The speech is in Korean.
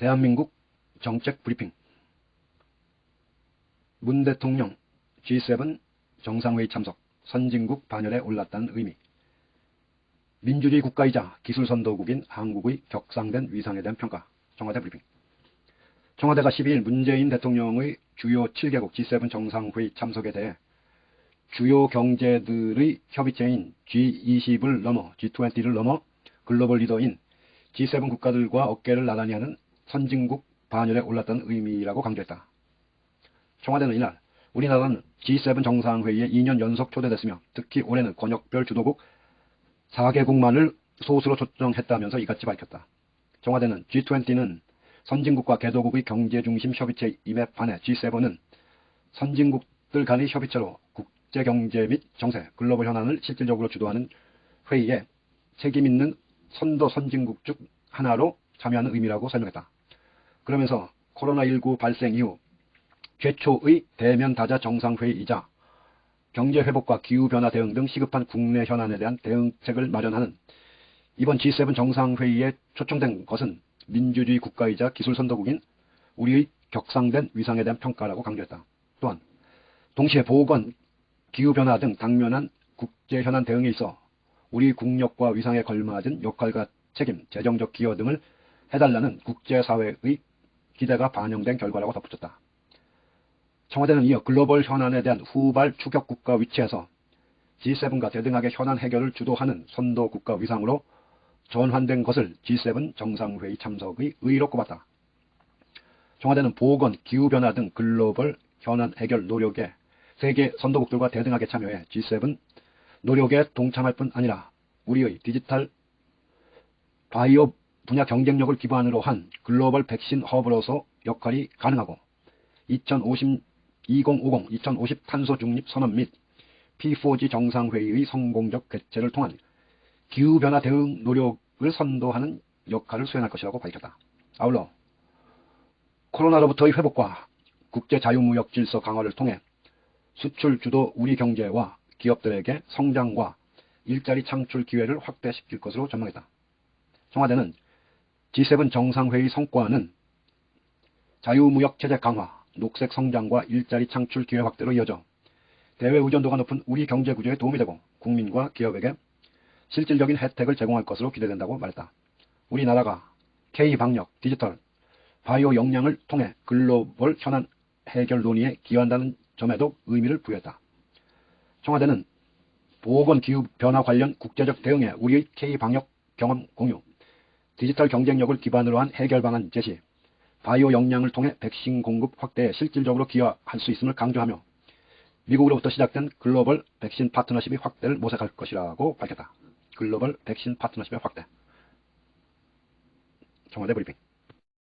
대한민국 정책 브리핑. 문 대통령 G7 정상회의 참석 선진국 반열에 올랐다는 의미. 민주주의 국가이자 기술 선도국인 한국의 격상된 위상에 대한 평가 청와대 브리핑. 청와대가 12일 문재인 대통령의 주요 7개국 G7 정상회의 참석에 대해 주요 경제들의 협의체인 G20을 넘어 G20를 넘어 글로벌 리더인 G7 국가들과 어깨를 나란히 하는 선진국 반열에 올랐다는 의미라고 강조했다. 청와대는 이날 우리나라는 G7 정상회의에 2년 연속 초대됐으며 특히 올해는 권역별 주도국 4개국만을 소수로 초청했다면서 이같이 밝혔다. 청와대는 G20는 선진국과 개도국의 경제 중심 협의체임에 반해 G7은 선진국들 간의 협의체로 국제 경제 및 정세, 글로벌 현안을 실질적으로 주도하는 회의에 책임 있는 선도 선진국 중 하나로 참여하는 의미라고 설명했다. 그러면서 코로나19 발생 이후 최초의 대면 다자 정상회의이자 경제 회복과 기후변화 대응 등 시급한 국내 현안에 대한 대응책을 마련하는 이번 G7 정상회의에 초청된 것은 민주주의 국가이자 기술 선도국인 우리의 격상된 위상에 대한 평가라고 강조했다. 또한 동시에 보건, 기후변화 등 당면한 국제 현안 대응에 있어 우리 국력과 위상에 걸맞은 역할과 책임, 재정적 기여 등을 해달라는 국제사회의 기대가 반영된 결과라고 덧붙였다. 청와대는 이어 글로벌 현안에 대한 후발 추격 국가 위치에서 G7과 대등하게 현안 해결을 주도하는 선도 국가 위상으로 전환된 것을 G7 정상회의 참석의 의의로 꼽았다. 청와대는 보건, 기후변화 등 글로벌 현안 해결 노력에 세계 선도국들과 대등하게 참여해 G7 노력에 동참할 뿐 아니라 우리의 디지털 바이오 분야 경쟁력을 기반으로 한 글로벌 백신 허브로서 역할이 가능하고 2050, 2050, 2050 탄소 중립 선언 및 P4G 정상회의의 성공적 개최를 통한 기후변화 대응 노력을 선도하는 역할을 수행할 것이라고 밝혔다. 아울러 코로나로부터의 회복과 국제 자유무역 질서 강화를 통해 수출 주도 우리 경제와 기업들에게 성장과 일자리 창출 기회를 확대시킬 것으로 전망했다. 청와대는 G7 정상회의 성과는 자유무역 체제 강화, 녹색 성장과 일자리 창출 기회 확대로 이어져 대외 의존도가 높은 우리 경제 구조에 도움이 되고 국민과 기업에게 실질적인 혜택을 제공할 것으로 기대된다고 말했다. 우리나라가 K-방역, 디지털, 바이오 역량을 통해 글로벌 현안 해결 논의에 기여한다는 점에도 의미를 부여했다. 청와대는 보건 기후 변화 관련 국제적 대응에 우리의 K-방역 경험 공유, 디지털 경쟁력을 기반으로 한 해결 방안 제시, 바이오 역량을 통해 백신 공급 확대에 실질적으로 기여할 수 있음을 강조하며 미국으로부터 시작된 글로벌 백신 파트너십의 확대를 모색할 것이라고 밝혔다. 글로벌 백신 파트너십의 확대. 청와대 브리핑.